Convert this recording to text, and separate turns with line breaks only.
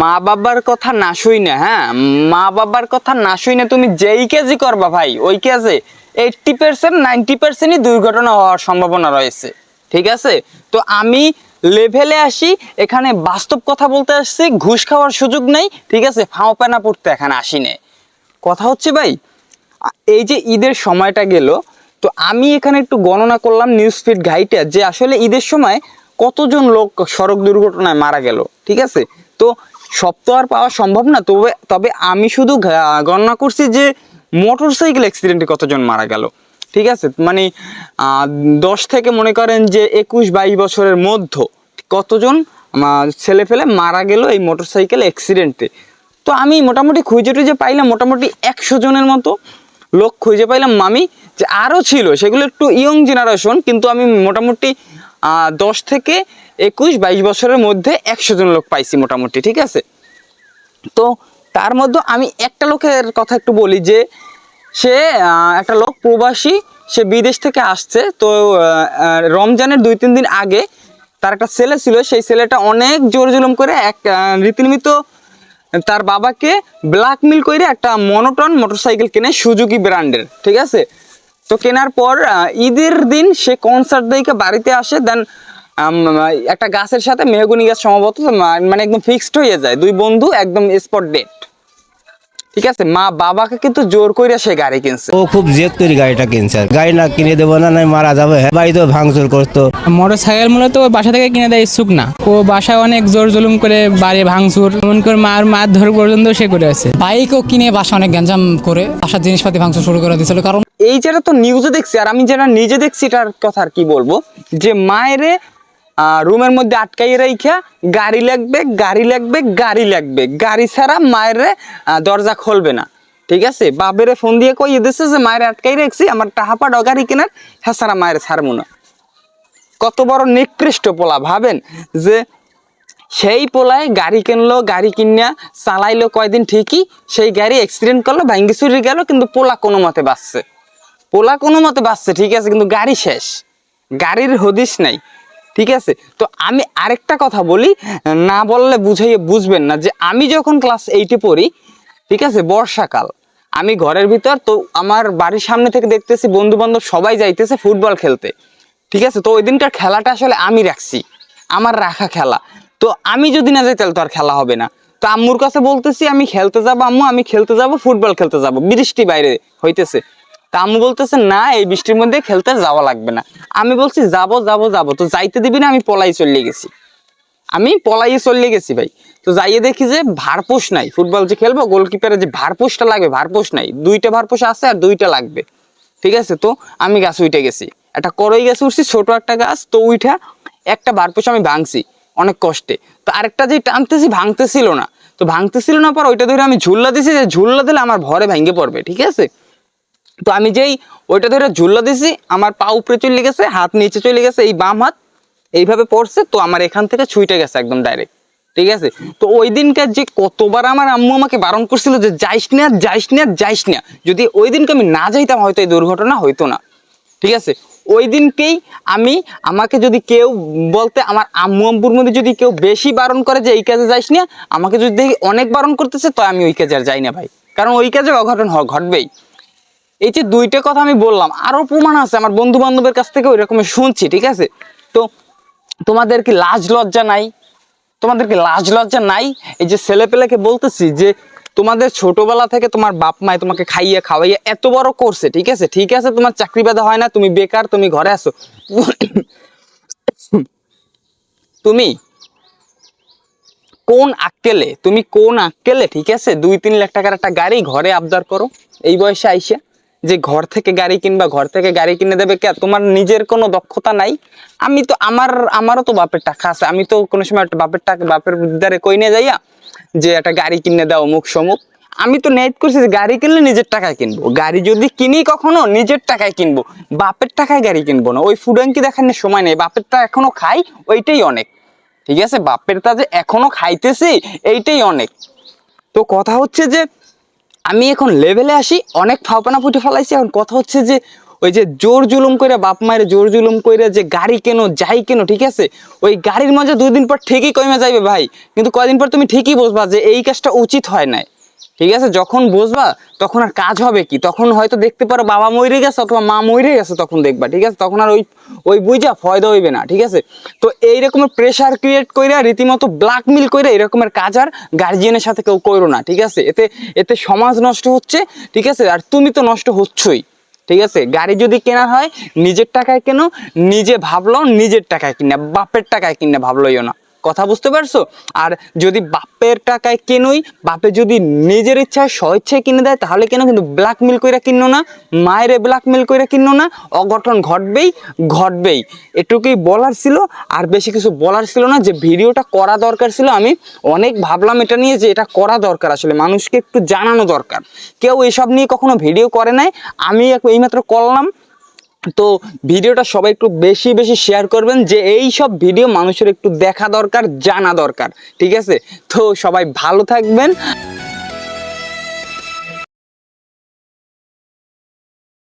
মা বাবার কথা না শুই না হ্যাঁ? মা বাবার কথা না শুই না তুমি যেই কাজই করবা ভাই, ওই কাজে এইটটি পার্সেন্ট নাইনটি পার্সেন্টই দুর্ঘটনা হওয়ার সম্ভাবনা রয়েছে, ঠিক আছে? তো আমি লেভেলে আসি, এখানে বাস্তব কথা বলতে আসছি, ঘুষ খাওয়ার সুযোগ নেই, ঠিক আছে? ফাও পেনা পড়তে এখানে আসি নে কথা হচ্ছে ভাই এই যে ঈদের সময়টা গেল, তো আমি এখানে একটু গণনা করলাম নিউজ ফিড ঘাইটে যে আসলে ঈদের সময় কতজন লোক সড়ক দুর্ঘটনায় মারা গেল, ঠিক আছে? তো সব তো আর পাওয়া সম্ভব না, তবে তবে আমি শুধু গণনা করছি যে মোটর সাইকেল অ্যাক্সিডেন্টে কতজন মারা গেল। ঠিক আছে? মানে দশ থেকে মনে করেন যে একুশ বাইশ বছরের মধ্যে কতজন ছেলে ফেলে মারা গেল এই মোটর সাইকেল অ্যাক্সিডেন্টে তো আমি মোটামুটি খুঁজে টুজে পাইলাম, মোটামুটি একশো জনের মতো লোক খুঁজে পাইলাম মামি, যে আরও ছিল। সেগুলো একটু ইয়ং জেনারেশন কিন্তু আমি মোটামুটি দশ থেকে একুশ, বাইশ বছরের মধ্যে একশো জন লোক পাইছি মোটামুটি, ঠিক আছে? তো তার মধ্যে আমি একটা লোকের কথা একটু বলি যে, সে একটা লোক প্রবাসী, সে বিদেশ থেকে আসছে, তো রমজানের দুই, তিন দিন আগে তার একটা ছেলে ছিল, সেই ছেলেটা অনেক জোর জুলুম করে এক রীতিনিমিত তার বাবাকে ব্ল্যাকমেল করে একটা মনোটন মোটরসাইকেল কিনে সুজুকি ব্র্যান্ডের ঠিক আছে? তো কেনার পর ঈদের দিন সে কনসার্ট দেখে বাড়িতে আসে দেন একটা গাছের সাথে মেহগুনি গাছ সম্ভবত মানে একদম ফিক্সড হয়ে যায়। দুই বন্ধু, একদম স্পট ডেট ঠিক আছে? মা বাবাকে কিন্তু জোর করে সে গাড়ি কিনছে।
ও খুব জেদ করে গাড়িটা কিনছে গাড়ি না কিনে দেবো না নাই মারা যাবে হ্যাঁ? বাড়িতে ভাঙচুর করতো।
মোটর সাইকেল মূলত ওর বাসা থেকে কিনে দেয় ইচ্ছুক না। ও বাসায় অনেক জোর জুলুম করে বাড়ি ভাঙচুর এমন করে মার মার ধর পর্যন্ত সে করে আছে।
বাইকও কিনে বাসা অনেক গ্যাঞ্জাম করে বাসার জিনিসপাতি ভাঙচুর শুরু করে দিয়েছিল কারণ
এই যেটা তো নিউজে দেখছি আর আমি যেটা নিজে দেখছি এটার কথা আর কি বলব? যে মায়েরে রুমের মধ্যে আটকাইয়ে রাইখা গাড়ি লাগবে গাড়ি লাগবে গাড়ি লাগবে। গাড়ি ছাড়া মায়ের দরজা খুলবে না। ঠিক আছে? বাবেরে ফোন দিয়ে কই দিচ্ছে যে, মায়ের আটকাই রাখছি, আমার টাহাপা ডগারি কেনার হ্যাঁ মায়ের ছাড়বো না। কত বড় নিকৃষ্ট পোলা, ভাবেন? যে সেই পোলায় গাড়ি কিনলো, গাড়ি কিনিয়া চালাইলো কয়দিন ঠিকই, সেই গাড়ি অ্যাক্সিডেন্ট করল, ভাঙ্গি চুরি গেল, কিন্তু পোলা কোনো মতে বাঁচছে। পোলা কোনো মতে বাঁচছে, ঠিক আছে? কিন্তু গাড়ি শেষ। গাড়ির হদিস নাই। ঠিক আছে? তো আমি আরেকটা কথা বলি, না বললে বুঝাইয়ে বুঝবেন না যে আমি যখন ক্লাস এইটে পড়ি, ঠিক আছে, বর্ষাকাল, আমি ঘরের ভিতর, তো আমার বাড়ির সামনে থেকে দেখতেছি বন্ধু বান্ধব সবাই যাইতেছে ফুটবল খেলতে। ঠিক আছে? তো ওই দিনকার খেলাটা আসলে আমি রাখছি, আমার রাখা খেলা। তো আমি যদি না যাই, তাহলে তো আর খেলা হবে না। তো আম্মুর কাছে বলতেছি, আমি খেলতে যাব আম্মু, আমি খেলতে যাব, ফুটবল খেলতে যাব, বৃষ্টি বাইরে হইতেছে। তা বলতেছে, না, এই বৃষ্টির মধ্যে খেলতে যাওয়া লাগবে না। আমি বলছি, যাব যাব, যাব। তো যাইতে দিবি না, আমি পলাই চলে গেছি। আমি পলাইয়ে চলে গেছি ভাই। তো যাইয়ে দেখি যে ভারপোষ নাই। ফুটবল যে খেলব গোলকিপারে যে ভারপোষটা লাগবে, ভারপোষ নাই। দুইটা ভারপোষ আছে আর দুইটা লাগবে। ঠিক আছে? তো আমি গাছ উঠে গেছি। একটা করই গাছ উঠছি, ছোট একটা গাছ, তো উঠা একটা ভারপোষ আমি ভাঙছি অনেক কষ্টে। তো আরেকটা যে টানতেছি, ভাঙতেছিল না। তো ভাঙতেছিল না পর ওইটা ধরে আমি ঝুল্লা দিছি, যে ঝুল্লা দিলে আমার ভরে ভেঙে পড়বে। ঠিক আছে? তো আমি যেই ওইটা ধরে ঝুল্লা দিছি, আমার পা উপরে চলে গেছে, হাত নিচে চলে গেছে, এই বাম হাত এইভাবে পড়ছে, তো আমার এখান থেকে ছুটে গেছে একদম ডাইরেক্ট ঠিক আছে? তো ওই দিনকার যে কতবার আমার আম্মু আমাকে বারণ করছিল যে যাইস না যাইস না যাইস না, যদি ওই দিনকে আমি না যাইতাম হয়তো এই দুর্ঘটনা হইতো না, ঠিক আছে? ওই দিনকেই আমি আমাকে যদি কেউ বলতে, আমার আম্মু আম্মুর মধ্যে যদি কেউ বেশি বারণ করে যে এই কাজে যাইস না, আমাকে যদি অনেক বারণ করতেছে, তো আমি ওই কাজে আর যাই না ভাই। কারণ ওই কাজে অঘটন ঘটবেই। এই যে দুইটা কথা আমি বললাম, আরও প্রমাণ আছে, আমার বন্ধু বান্ধবের কাছ থেকে ওই রকমের শুনছি, ঠিক আছে? তো তোমাদের কি লাজ লজ্জা নাই? তোমাদের কি লাজ লজ্জা নাই? এই যে ছেলে পেলেকে বলতেছি যে, তোমাদের ছোটবেলা থেকে তোমার বাপ মায় তোমাকে খাইয়ে খাওয়াইয়া এত বড় করছে, ঠিক আছে? ঠিক আছে, তোমার চাকরি বাদা হয় না, তুমি বেকার, তুমি ঘরে আসো তুমি কোন আক্কেলে, তুমি কোন আক্কেলে, ঠিক আছে? দুই তিন লাখ টাকার একটা গাড়ি ঘরে আবদার করো, এই বয়সে আইসা। যে ঘর থেকে গাড়ি কিনবা, ঘর থেকে গাড়ি কিনে দেবে কে? তোমার নিজের কোনো দক্ষতা নাই। আমি তো আমার, আমারও তো বাপের টাকা আছে। আমি তো কোনো সময় একটা বাপের টাকা, বাপের দ্বারে কই নিয়ে যাইয়া যে একটা গাড়ি কিনে দাও, মুখ সমুখ। আমি তো নেট করছি যে গাড়ি কিনলে নিজের টাকায় কিনবো। গাড়ি যদি কিনি কখনো, নিজের টাকায় কিনবো। বাপের টাকায় গাড়ি কিনবো না। ওই ফুডাঙ্কি দেখানোর সময় নেই। বাপেরটা এখনও খাই ওইটাই অনেক। ঠিক আছে? বাপের তা যে এখনও খাইতেছি, এইটাই অনেক। তো কথা হচ্ছে যে আমি এখন লেভেলে আসি, অনেক ফাপানা ফুটে ফেলাইছি, এখন কথা হচ্ছে যে ওই যে জোর জুলুম করে বাপ মায়ের জোর জুলুম করে যে গাড়ি কেন, যাই কেন, ঠিক আছে? ওই গাড়ির মজা দুদিন পর ঠিকই কমে যাইবে ভাই। কিন্তু কয়দিন পর তুমি ঠিকই বসবা যে এই কাজটা উচিত হয় নাই। ঠিক আছে? যখন বুঝবা, তখন আর কাজ হবে কি? তখন হয়তো দেখতে পারো বাবা মরে গেছে অথবা মা মরে গেছে তখন দেখবা, ঠিক আছে? তখন আর ওই ওই বুঝা ফয়দা হইবে না, ঠিক আছে? তো এই রকমের প্রেশার ক্রিয়েট কইরা, রীতিমতো ব্ল্যাকমেল কইরা এরকমের কাজ আর গার্জিয়ানের সাথে কেউ করো না, ঠিক আছে? এতে এতে সমাজ নষ্ট হচ্ছে, ঠিক আছে? আর তুমি তো নষ্ট হচ্ছই, ঠিক আছে? গাড়ি যদি কেনা হয়, নিজের টাকায় কেন, নিজে ভাবলো, নিজের টাকায় কিনে, বাপের টাকায় কিনে ভাবলোইও না। কথা বুঝতে পারছ? আর যদি বাপের টাকায় কেনই, বাপে যদি নিজের ইচ্ছায় স্বেচ্ছায় কিনে দেয়, তাহলে কেন কিন্তু ব্ল্যাকমেল কইরা কিনো না? মায়েরে ব্ল্যাকমেল কইরা কিনো না? অঘটন ঘটবেই ঘটবেই। এটুকুই বলার ছিল, আর বেশি কিছু বলার ছিল না। যে ভিডিওটা করা দরকার ছিল, আমি অনেক ভাবলাম এটা নিয়ে যে এটা করা দরকার আসলে, মানুষকে একটু জানানো দরকার। কেউ এসব নিয়ে কখনো ভিডিও করে নাই, আমি এইমাত্র করলাম। তো ভিডিওটা সবাই একটু বেশি বেশি শেয়ার করবেন যে এই সব ভিডিও মানুষের একটু দেখা দরকার, জানা দরকার, ঠিক আছে? তো সবাই ভালো থাকবেন।